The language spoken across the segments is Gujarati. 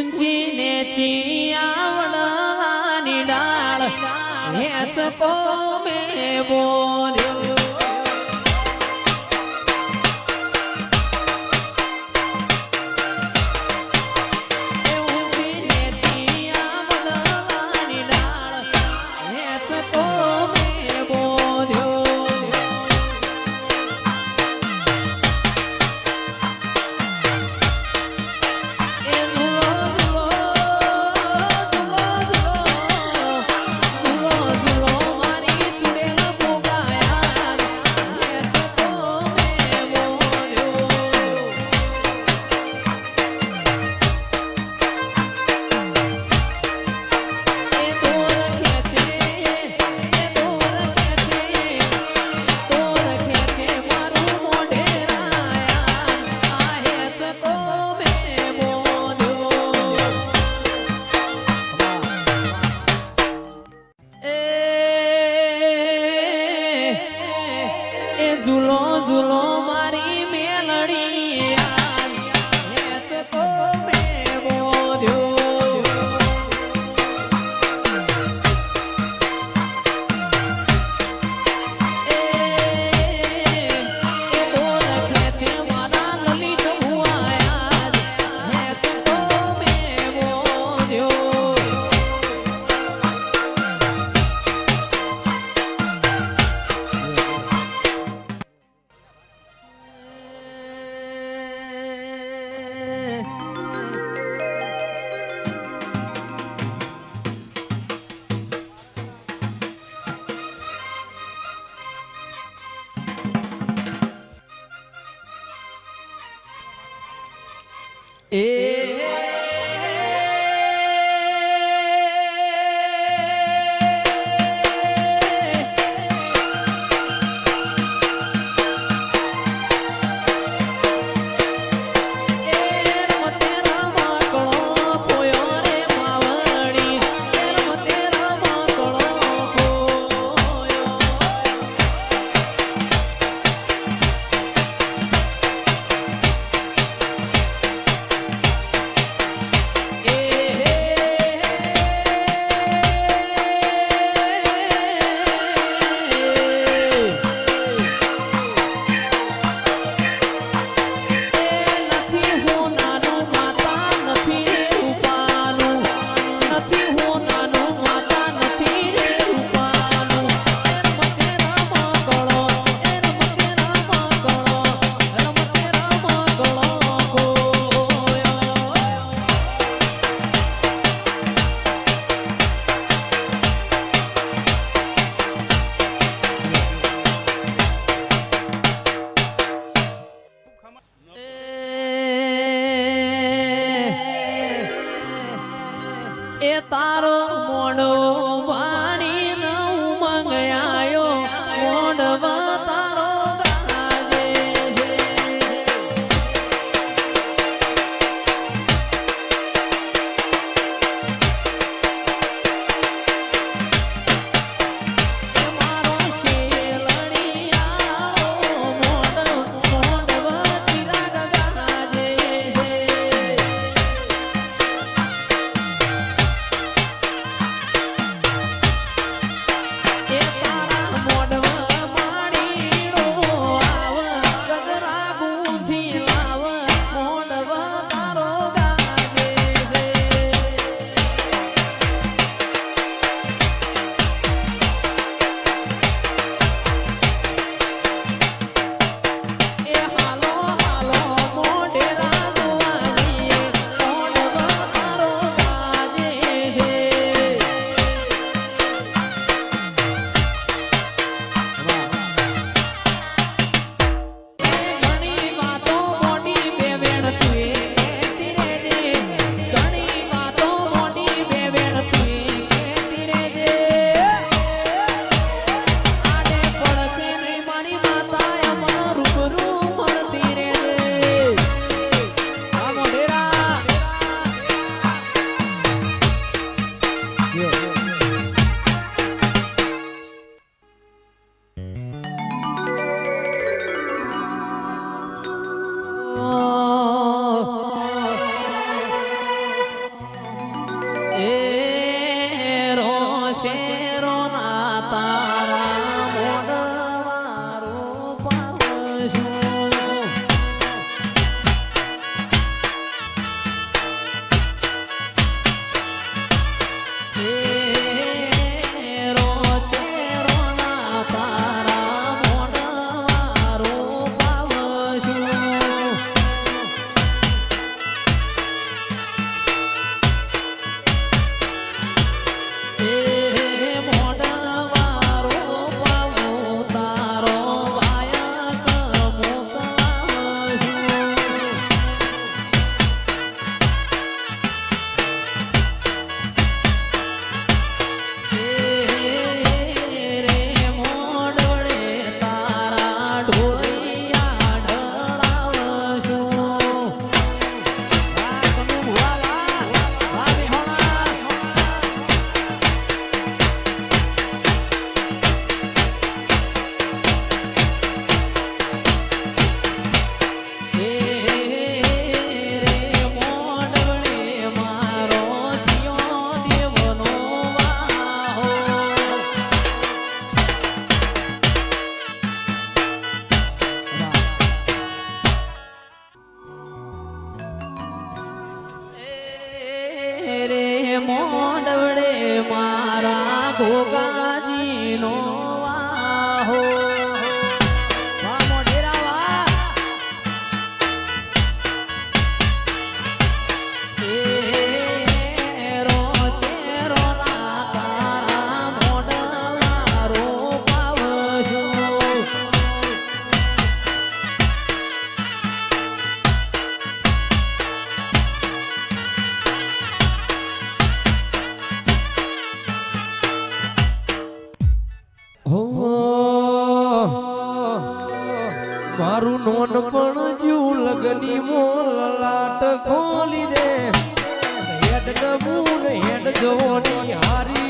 ઊંચીને ચિયાવડવાની ડાળ. હેચ તો મેં બોલ too long મારું નોન પણ જ્યું લગની મોલ લાટ ખોલી દે. હેડ નમૂન હેડ જોની હારી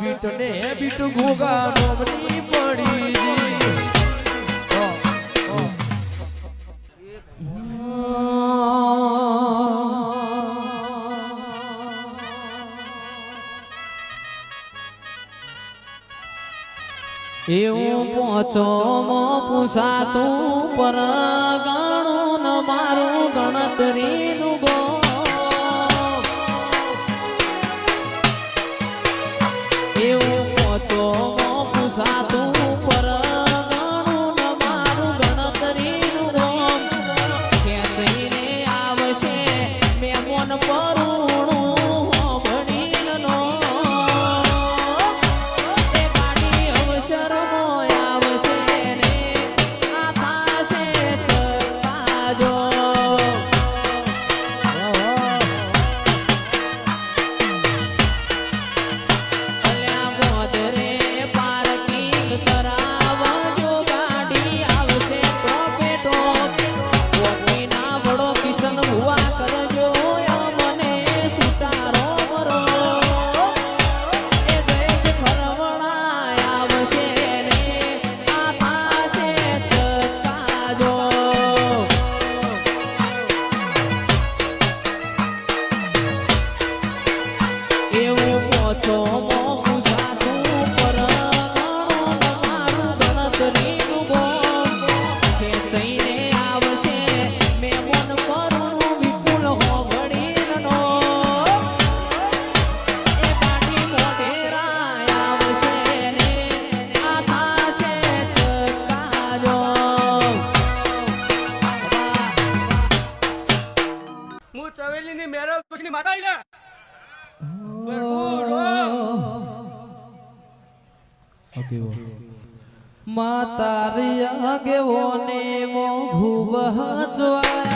બીટને બીટ ગોગા નોમની પડી એવું પહોંચો મો પૂછાતું પર ગાણું મારું ગણતરી. ચવેલીની ચવેલી કુછની માતા ઈલા ઓકે માતા રી આગેવો ને મો ખૂબ હચવા